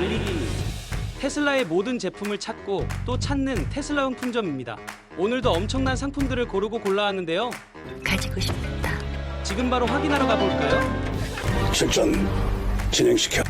알리기 테슬라의 모든 제품을 찾고 또 찾는 테슬라 용품점입니다. 오늘도 엄청난 상품들을 고르고 골라왔는데요. 가지고 싶다. 지금 바로 확인하러 가볼까요? 실전 진행시켜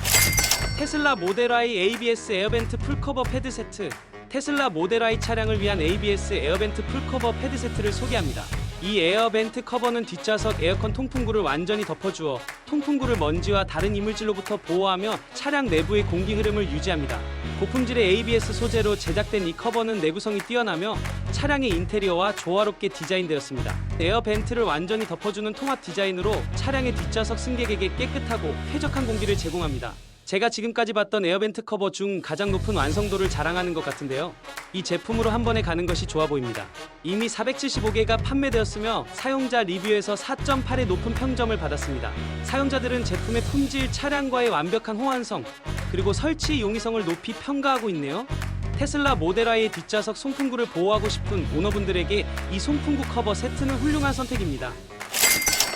테슬라 모델 Y ABS 에어벤트 풀커버 패드 세트 테슬라 모델 Y 차량을 위한 ABS 에어벤트 풀커버 패드 세트를 소개합니다. 이 에어벤트 커버는 뒷좌석 에어컨 통풍구를 완전히 덮어주어 통풍구를 먼지와 다른 이물질로부터 보호하며 차량 내부의 공기 흐름을 유지합니다. 고품질의 ABS 소재로 제작된 이 커버는 내구성이 뛰어나며 차량의 인테리어와 조화롭게 디자인되었습니다. 에어벤트를 완전히 덮어주는 통합 디자인으로 차량의 뒷좌석 승객에게 깨끗하고 쾌적한 공기를 제공합니다. 제가 지금까지 봤던 에어벤트 커버 중 가장 높은 완성도를 자랑하는 것 같은데요. 이 제품으로 한 번에 가는 것이 좋아 보입니다. 이미 475개가 판매되었으며 사용자 리뷰에서 4.8의 높은 평점을 받았습니다. 사용자들은 제품의 품질, 차량과의 완벽한 호환성, 그리고 설치 용이성을 높이 평가하고 있네요. 테슬라 모델 Y의 뒷좌석 송풍구를 보호하고 싶은 오너분들에게 이 송풍구 커버 세트는 훌륭한 선택입니다.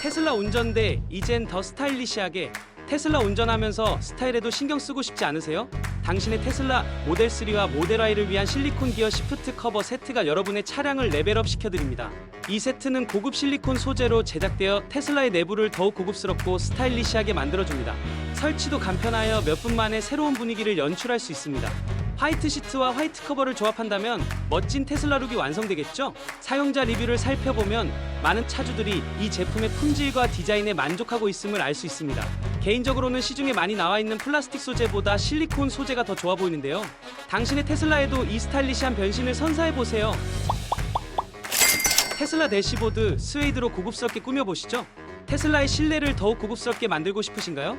테슬라 운전대 이젠 더 스타일리시하게 테슬라 운전하면서 스타일에도 신경 쓰고 싶지 않으세요? 당신의 테슬라 모델 3와 모델 Y를 위한 실리콘 기어 시프트 커버 세트가 여러분의 차량을 레벨업 시켜드립니다. 이 세트는 고급 실리콘 소재로 제작되어 테슬라의 내부를 더욱 고급스럽고 스타일리시하게 만들어줍니다. 설치도 간편하여 몇 분 만에 새로운 분위기를 연출할 수 있습니다. 화이트 시트와 화이트 커버를 조합한다면 멋진 테슬라 룩이 완성되겠죠? 사용자 리뷰를 살펴보면 많은 차주들이 이 제품의 품질과 디자인에 만족하고 있음을 알 수 있습니다. 개인적으로는 시중에 많이 나와 있는 플라스틱 소재보다 실리콘 소재가 더 좋아 보이는데요. 당신의 테슬라에도 이 스타일리시한 변신을 선사해 보세요. 테슬라 대시보드 스웨이드로 고급스럽게 꾸며보시죠. 테슬라의 실내를 더욱 고급스럽게 만들고 싶으신가요?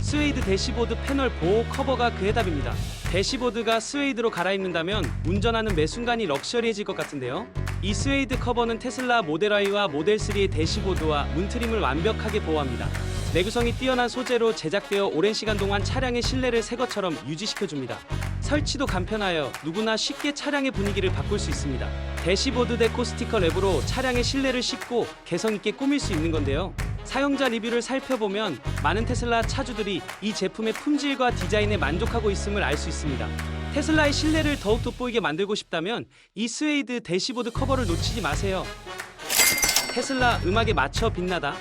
스웨이드 대시보드 패널 보호 커버가 그 해답입니다. 대시보드가 스웨이드로 갈아입는다면 운전하는 매 순간이 럭셔리해질 것 같은데요. 이 스웨이드 커버는 테슬라 모델 Y와 모델 3의 대시보드와 문트림을 완벽하게 보호합니다. 내구성이 뛰어난 소재로 제작되어 오랜 시간 동안 차량의 실내를 새 것처럼 유지시켜줍니다. 설치도 간편하여 누구나 쉽게 차량의 분위기를 바꿀 수 있습니다. 대시보드 데코 스티커 랩으로 차량의 실내를 쉽고 개성 있게 꾸밀 수 있는 건데요. 사용자 리뷰를 살펴보면 많은 테슬라 차주들이 이 제품의 품질과 디자인에 만족하고 있음을 알 수 있습니다. 테슬라의 실내를 더욱 돋보이게 만들고 싶다면 이 스웨이드 대시보드 커버를 놓치지 마세요. 테슬라 음악에 맞춰 빛나다.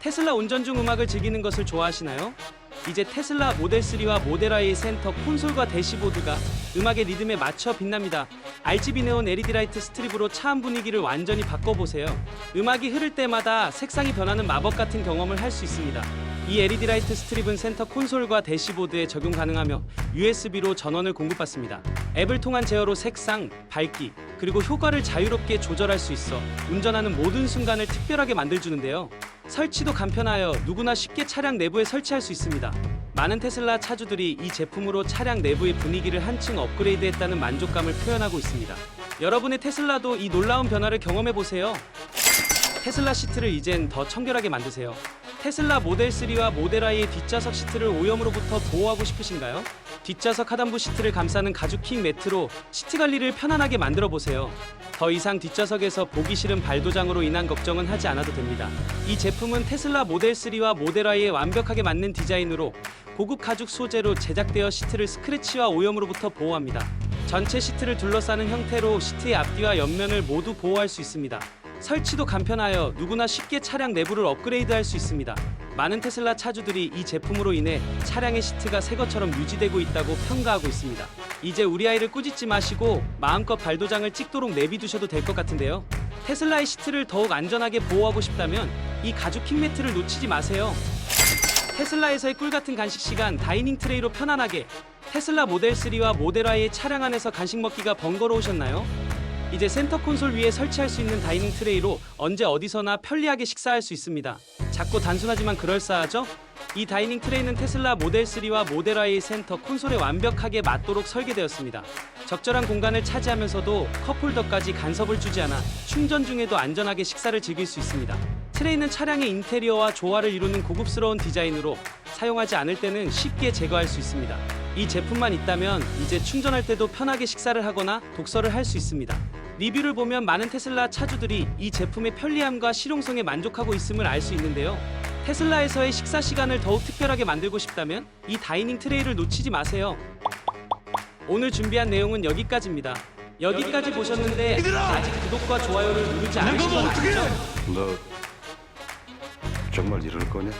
테슬라 운전 중 음악을 즐기는 것을 좋아하시나요? 이제 테슬라 모델 3와 모델 Y의 센터 콘솔과 대시보드가 음악의 리듬에 맞춰 빛납니다. RGB 네온 LED 라이트 스트립으로 차한 분위기를 완전히 바꿔보세요. 음악이 흐를 때마다 색상이 변하는 마법 같은 경험을 할 수 있습니다. 이 LED 라이트 스트립은 센터 콘솔과 대시보드에 적용 가능하며 USB로 전원을 공급받습니다. 앱을 통한 제어로 색상, 밝기, 그리고 효과를 자유롭게 조절할 수 있어 운전하는 모든 순간을 특별하게 만들주는데요. 설치도 간편하여 누구나 쉽게 차량 내부에 설치할 수 있습니다. 많은 테슬라 차주들이 이 제품으로 차량 내부의 분위기를 한층 업그레이드했다는 만족감을 표현하고 있습니다. 여러분의 테슬라도 이 놀라운 변화를 경험해 보세요. 테슬라 시트를 이젠 더 청결하게 만드세요. 테슬라 모델 3와 모델 I의 뒷좌석 시트를 오염으로부터 보호하고 싶으신가요? 뒷좌석 하단부 시트를 감싸는 가죽 킹 매트로 시트 관리를 편안하게 만들어 보세요. 더 이상 뒷좌석에서 보기 싫은 발도장으로 인한 걱정은 하지 않아도 됩니다. 이 제품은 테슬라 모델 3와 모델 I에 완벽하게 맞는 디자인으로 고급 가죽 소재로 제작되어 시트를 스크래치와 오염으로부터 보호합니다. 전체 시트를 둘러싸는 형태로 시트의 앞뒤와 옆면을 모두 보호할 수 있습니다. 설치도 간편하여 누구나 쉽게 차량 내부를 업그레이드할 수 있습니다. 많은 테슬라 차주들이 이 제품으로 인해 차량의 시트가 새 것처럼 유지되고 있다고 평가하고 있습니다. 이제 우리 아이를 꾸짖지 마시고 마음껏 발도장을 찍도록 내비두셔도 될 것 같은데요. 테슬라의 시트를 더욱 안전하게 보호하고 싶다면 이 가죽 킹매트를 놓치지 마세요. 테슬라에서의 꿀 같은 간식 시간 다이닝 트레이로 편안하게 테슬라 모델 3와 모델 Y의 차량 안에서 간식 먹기가 번거로우셨나요? 이제 센터 콘솔 위에 설치할 수 있는 다이닝 트레이로 언제 어디서나 편리하게 식사할 수 있습니다. 작고 단순하지만 그럴싸하죠? 이 다이닝 트레이는 테슬라 모델 3와 모델 Y의 센터 콘솔에 완벽하게 맞도록 설계되었습니다. 적절한 공간을 차지하면서도 컵홀더까지 간섭을 주지 않아 충전 중에도 안전하게 식사를 즐길 수 있습니다. 트레이는 차량의 인테리어와 조화를 이루는 고급스러운 디자인으로 사용하지 않을 때는 쉽게 제거할 수 있습니다. 이 제품만 있다면 이제 충전할 때도 편하게 식사를 하거나 독서를 할 수 있습니다. 리뷰를 보면 많은 테슬라 차주들이 이 제품의 편리함과 실용성에 만족하고 있음을 알 수 있는데요. 테슬라에서의 식사 시간을 더욱 특별하게 만들고 싶다면 이 다이닝 트레이를 놓치지 마세요. 오늘 준비한 내용은 여기까지입니다. 여기까지 보셨는데 아직 구독과 좋아요를 누르지 않으신 건 아니죠? 너 정말 이럴 거냐?